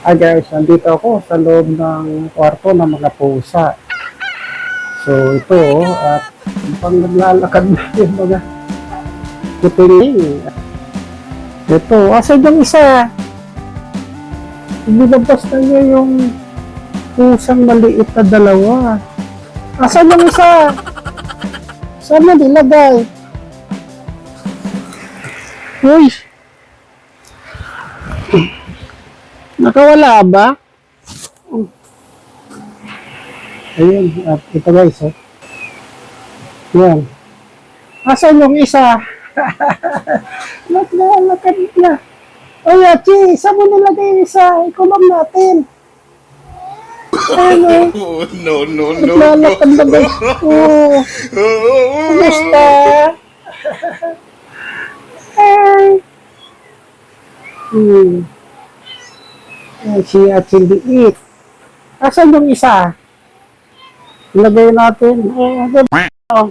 Ah guys, nandito ako sa loob ng kwarto ng mga pusa. So ito, at pang naglalakad na yung mga kutingin. Ito, asan yung isa? Nilabas na niya yung pusang maliit na dalawa. Asan yung isa? Saan na nilagay? Uy! Nakawala ba? Ayun, at ito guys, oh. Yan. Asan yung isa? Naglalakad niya. O Yachi, saan mo nilagay yung isa? Ikulong natin. Ano? Oh, no, no, no. Naglalakad na guys. Oh, kumusta? Ay. Hmm. Si Yachi liit. Asan yung isa? Ilagay natin. Eh, ano ba? Oh.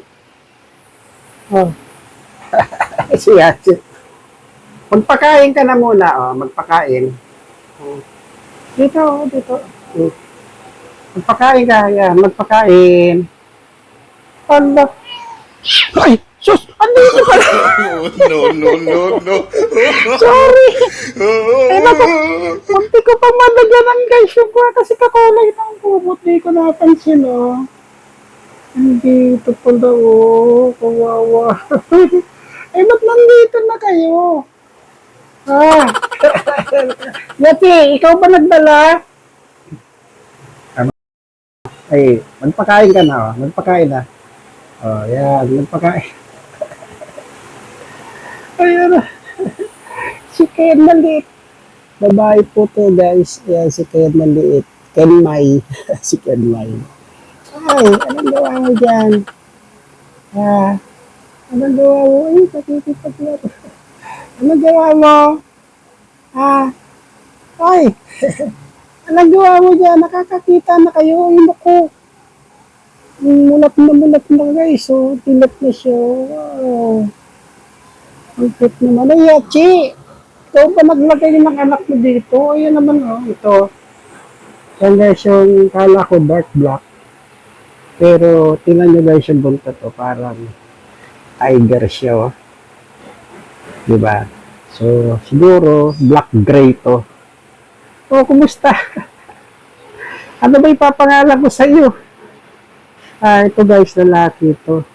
Oh. si Yachi. Magpakain ka na muna, oh. Magpakain. Oh. Dito, oh, dito. Oh. Magpakain ka, yan. Magpakain. Ano? Ay, sus! Andito pala! Oh, no, no, no, no. Sorry! Eh, naku, Munti ko pang malagyan ng guys yung kuha kasi kakulay ng kumot. Di ko napansin, oh. Nandito pala, oh. Kawawa. eh, ba't nandito na kayo? Ah. Yati, ikaw ba nagdala? Ay, magpakain ka na, oh. Magpakain na. Oh, yan. Magpakain. Ayan si Ken maliit. Babae po to guys. Ayan si Ken maliit. Ken Mai. si Ken Mai. Ay, anong gawa mo dyan? Ah, anong gawa mo? Ay, nakikipag na to. Anong gawa mo? Ah, ay, anong gawa mo dyan? Nakakakita na kayo. Ay, naku. Mulat na mulat na guys. So, tilat na siya. Wow. Ang cute naman. Ay, Yachi! Ikaw ba naglagay ng anak mo dito? Ayan naman, oh. Ito. Yung kala ko dark black. Pero, tingnan nyo guys yung buntot, oh. Parang tiger siya, oh. Diba? So, siguro, black gray to. Oh, kumusta? ano ba ipapangalan ko sa iyo? Ah, ito guys, lalaki ito.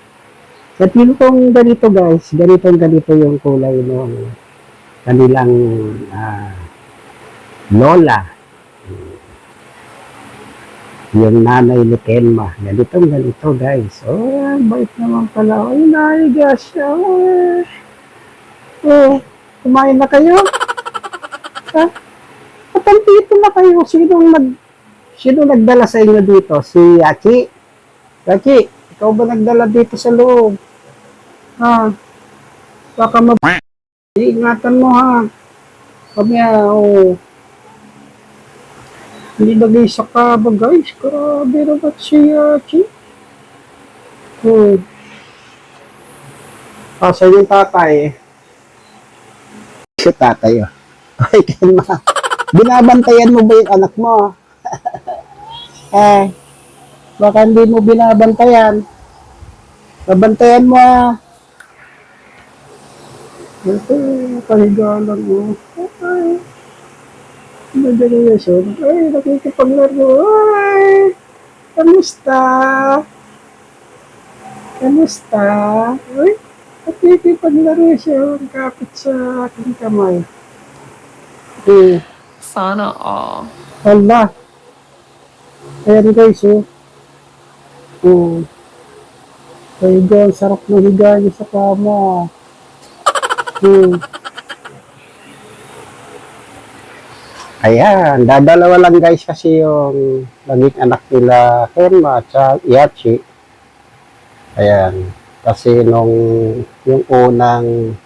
At yung kung ganito guys, ganitong ganito yung kulay ng kanilang ah, lola. Yung nanay ni Kenma. Ganitong ganito guys. Oh, bait naman pala. Ay, naiga siya. Oh, oh, kumain na kayo? Ha? Ba't dito na kayo? Sinong nag... Sino nagdala sa inyo dito? Si Yachi? Yachi, ikaw ba nagdala dito sa loob? Ha? Baka mab... Iingatan mo ha. Kami oh. Hindi nagay sa kaba guys. Grabe naman si Yachi. Oh. Asa yung tatay? Si tatay oh. Ay, kalma. Binabantayan mo ba yung anak mo? eh, baka hindi mo binabantayan. Babantayan mo ah. Ito, pahiga lang mo. Ay, Generation. Ay, nakikipaglaro. Ay, kamusta? Kamusta? Ay, nakikipaglaro siya. Kapit sa aking kamay. Okay. Sana all. Hala. Ayan guys, oh. Oh. Higa, ang sarap na higa niya sa kama. Hmm. Ayan, dadalawa lang guys kasi yung naging anak nila Kenma at Yachi. Ayan, kasi nung yung unang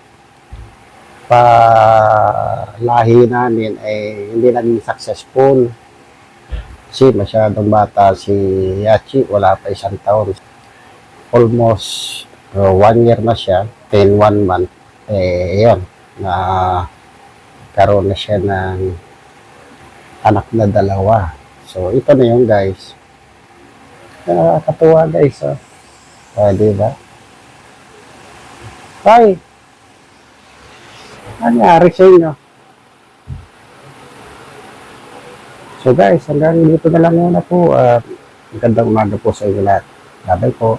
pa lahi namin ay hindi naging successful. Kasi masyadong bata si Yachi, wala pa isang taon. Almost uh, one year na siya, 10 one month. Eh, yun, na karoon na siya ng anak na dalawa. So, ito na yun, guys. Nakakatuwa, guys. Oh. Ah, di ba? Ay! Ano nangyari sa inyo? So guys, hanggang dito na lang muna po. At magandang umaga po sa inyo lahat. Babay po.